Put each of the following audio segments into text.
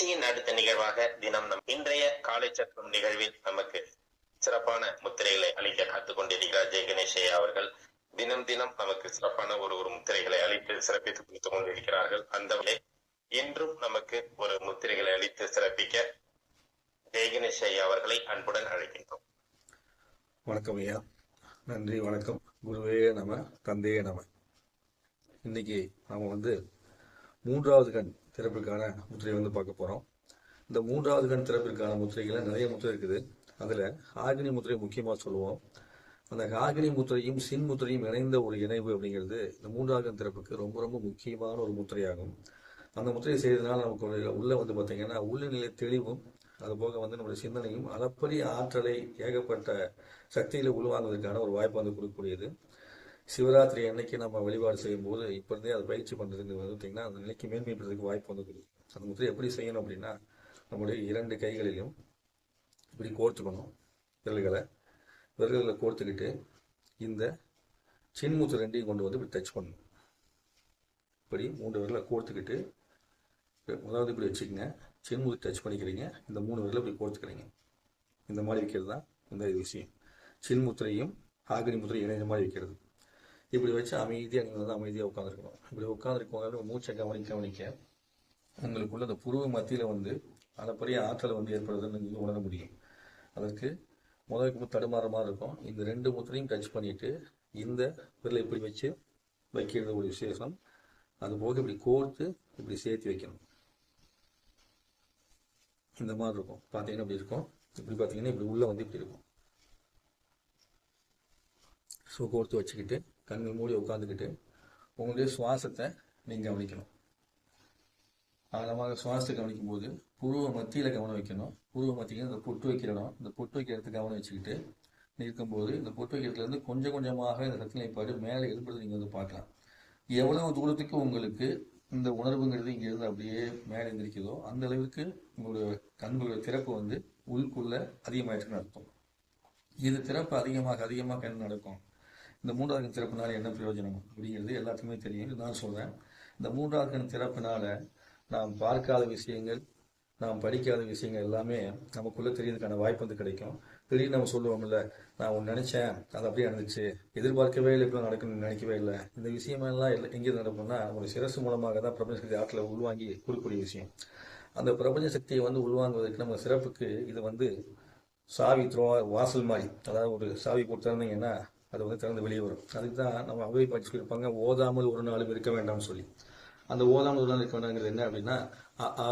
நிகழ்ச்சியின் அடுத்த நிகழ்வாக தினம் நம் இன்றைய காலை சற்றும் நிகழ்வில் நமக்கு சிறப்பான முத்திரைகளை அளிக்க காத்துக் கொண்டிருக்கிறார் ஜெய கணேஷையா அவர்கள். தினம் தினம் நமக்கு சிறப்பான ஒரு ஒரு முத்திரைகளை அளித்து சிறப்பித்துக் கொடுத்துக் கொண்டிருக்கிறார்கள். அந்த வகையில் இன்றும் நமக்கு ஒரு முத்திரைகளை அளித்து சிறப்பிக்க ஜெயகணேஷ் ஐயா அவர்களை அன்புடன் அழைக்கின்றோம். வணக்கம் ஐயா. நன்றி வணக்கம். குருவே நம தந்தையே நம. இன்னைக்கு நாம வந்து மூன்றாவது கண் திறப்பிற்கான முத்திரை வந்து பார்க்க போகிறோம் இந்த மூன்றாவது கண் திறப்பிற்கான முத்திரைகளில் நிறைய முத்திரை இருக்குது. அதில் ஆகினி முத்திரை முக்கியமாக சொல்லுவோம். அந்த ஆகினி முத்திரையும் சின் முத்திரையும் இணைந்த ஒரு இணைவு அப்படிங்கிறது இந்த மூன்றாவது கண் திறப்புக்கு ரொம்ப ரொம்ப முக்கியமான ஒரு முத்திரையாகும். அந்த முத்திரையை செய்யறதுனால நமக்கு உள்ளே உள்ள வந்து பார்த்தீங்கன்னா உள்ள நிலை தெளிவும் அது போக வந்து நம்மளுடைய சிந்தனையும் அளப்பரிய ஆற்றலை ஏகப்பட்ட சக்தியில் உள்வாங்குவதற்கான ஒரு வாய்ப்பு வந்து கொடுக்கக்கூடியது. சிவராத்திரி அன்னைக்கு நம்ம வழிபாடு செய்யும்போது இப்போ இருந்தே அதை பயிற்சி பண்ணுறதுக்கு பார்த்தீங்கன்னா அந்த நிலைக்கு மேன்மைப்படுறதுக்கு வாய்ப்பு வந்து கொடுக்கும் அந்த முத்திரை எப்படி செய்யணும் அப்படின்னா நம்முடைய இரண்டு கைகளிலும் இப்படி கோர்த்துக்கணும் விரல்களை. விரல்களை கோர்த்துக்கிட்டு இந்த சின்முத்து ரெண்டையும் கொண்டு வந்து இப்படி டச் பண்ணணும். இப்படி மூன்று விரலை கோர்த்துக்கிட்டு முதலாவது இப்படி வச்சுக்கோங்க. சின்முத்து டச் பண்ணிக்கிறீங்க. இந்த மூணு விரலை இப்படி கோர்த்துக்கிறீங்க. இந்த மாதிரி வைக்கிறது தான் இந்த விஷயம். சின்முத்திரையும் ஆகினி முத்திரையும் இணைந்த மாதிரி வைக்கிறது. இப்படி வச்சு அமைதியாக நீங்கள் வந்து அமைதியாக உட்காந்துருக்கணும் இப்படி உட்காந்துருக்கவங்க மூச்சை கவனிக்க கவனிக்க உங்களுக்குள்ள அந்த புருவ மத்தியில் வந்து அளப்பரிய ஆற்றல் வந்து ஏற்படுதுன்னு நீங்கள் உணர முடியும். அதற்கு முதலுக்கு தடுமாற மாதிரி இருக்கும். இந்த ரெண்டு முத்திரையும் டச் பண்ணிட்டு இந்த விரலை இப்படி வச்சு வைக்கிறது ஒரு விசேஷம். அது போக இப்படி கோர்த்து இப்படி சேர்த்து வைக்கணும். இந்த மாதிரி இருக்கும். பார்த்தீங்கன்னா இப்படி இருக்கும். இப்படி பார்த்தீங்கன்னா இப்படி உள்ளே வந்து இப்படி இருக்கும். ஸோ கோர்த்து வச்சுக்கிட்டு கண்கள் மூடி உட்காந்துக்கிட்டு உங்களுடைய சுவாசத்தை நீங்கள் கவனிக்கணும். ஆழமாக சுவாசத்தை கவனிக்கும் போது புருவ மத்தியில் கவனம் வைக்கணும். புருவ மத்தியில் இந்த பொட்டு வைக்கிற இடம். இந்த பொட்டு வைக்கிற இடத்துக்கு கவனம் வச்சுக்கிட்டு இருக்கும்போது இந்த பொட்டு வைக்கிறதுலேருந்து கொஞ்சம் கொஞ்சமாக இந்த சக்தி நிலைப்பாடு மேலே எழுப்புறது நீங்கள் வந்து பார்க்கலாம். எவ்வளவு தூரத்துக்கு உங்களுக்கு இந்த உணர்வுங்கிறது இங்கேருந்து அப்படியே மேலே இருந்திருக்கிறதோ அந்த அளவுக்கு உங்களுடைய கண்களுடைய திறப்பு வந்து உள்குள்ள அதிகமாயிருக்குன்னு அர்த்தம். இது திறப்பு அதிகமாக அதிகமாக என்ன நடக்கும். இந்த மூன்றாவது கண் என்ன பிரயோஜனம் அப்படிங்கிறது எல்லாத்துக்குமே தெரியும். நான் சொல்கிறேன் இந்த மூன்றாவது கண் திறப்பினால நாம் பார்க்காத விஷயங்கள் நாம் படிக்காத விஷயங்கள் எல்லாமே நமக்குள்ளே தெரியறதுக்கான வாய்ப்பு வந்து கிடைக்கும். திடீர்னு நம்ம சொல்லுவோம்ல நான் ஒன்று நினைச்சேன் அது அப்படியே நடந்துச்சு எதிர்பார்க்கவே இல்லை இப்போ நடக்கணும்னு நினைக்கவே இல்லை. இந்த விஷயமெல்லாம் எல்லாம் எங்கே நடப்போம்னா ஒரு சிரசு மூலமாக தான் பிரபஞ்ச சக்தி ஆற்றில் உள்வாங்கி கூறக்கூடிய விஷயம். அந்த பிரபஞ்ச சக்தியை வந்து உள்வாங்குவதற்கு நம்ம சிறப்புக்கு இது வந்து சாவி த்ரோ வாசல் மாதிரி அதாவது ஒரு சாவி போட்டு அது வந்து திறந்து வெளியே வரும். அதுக்கு தான் நம்ம அவை பற்றி சொல்லியிருப்பாங்க ஓதாமல் ஒரு நாளும் இருக்க வேண்டாம்னு சொல்லி. அந்த ஓதாமல் ஒரு நாள் இருக்க வேண்டாங்கிறது என்ன அப்படின்னா அ ஆ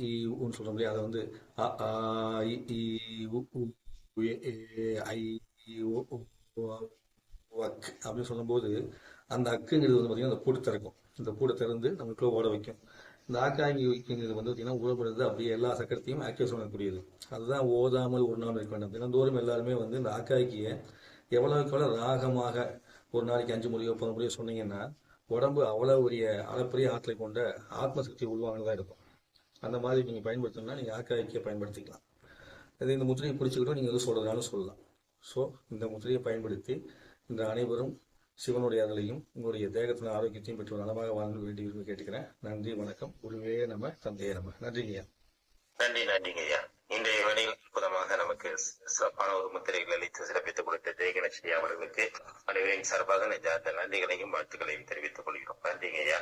இ சொல்கிறோம் இல்லையா அதை வந்து அ ஆ இ உ ஐ அக் அப்படின்னு சொல்லும்போது அந்த அக்குங்கிறது வந்து பார்த்தீங்கன்னா அந்த பூட்டு திறக்கும். இந்த பூட்டை திறந்து நம்மளுக்குள்ள ஓட வைக்கும். இந்த ஆக்காங்கி வைக்கிறது வந்து பார்த்தீங்கன்னா ஊழப்படுறது அப்படியே எல்லா சக்கரத்தையும் ஆக்டிவ் பண்ணக்கூடியது அதுதான் ஓதாமல் ஒரு நாள் இருக்க வேண்டும். தினந்தோறும் எல்லாருமே வந்து இந்த ஆக்காய்க்கியை எவ்வளவுக்கு எவ்வளவு ராகமாக ஒரு நாளைக்கு அஞ்சு முறையோ பத்து முறையோ சொன்னீங்கன்னா உடம்பு அவ்வளவு உரிய அளப்பரிய ஆற்றலை கொண்ட ஆத்மசக்தி உள்வாங்கதான் இருக்கும். அந்த மாதிரி நீங்க பயன்படுத்தணும்னா நீங்க ஆக்காய்க்கியை பயன்படுத்திக்கலாம். இது இந்த முத்திரையை பிடிச்சிக்கிட்டும் நீங்க எது சொல்றதுனாலும் சொல்லலாம். ஸோ இந்த முத்திரையை பயன்படுத்தி இந்த அனைவரும் சிவனுடைய அருளையும் உங்களுடைய தேகத்தின் ஆரோக்கியத்தையும் பெற்று நலமாக வாழ்ந்து வேண்டிய விரும்பி கேட்டுக்கிறேன். நன்றி வணக்கம். குருவே நம்ம தந்தையே நம்ம நன்றிங்கய்யா நன்றி நன்றிங்க ஐயா. இன்றைய வேளையில் அற்புதமாக நமக்கு சிறப்பான ஒரு முத்திரைகள் அளித்து சிறப்பித்துக் கொடுத்தது லட்சுமி அவர்களுக்கு அனைவரின் சார்பாக நெஞ்சார்ந்த நன்றிகளையும் வாழ்த்துக்களையும் தெரிவித்துக் கொள்கிறோம். நன்றிங்க ஐயா.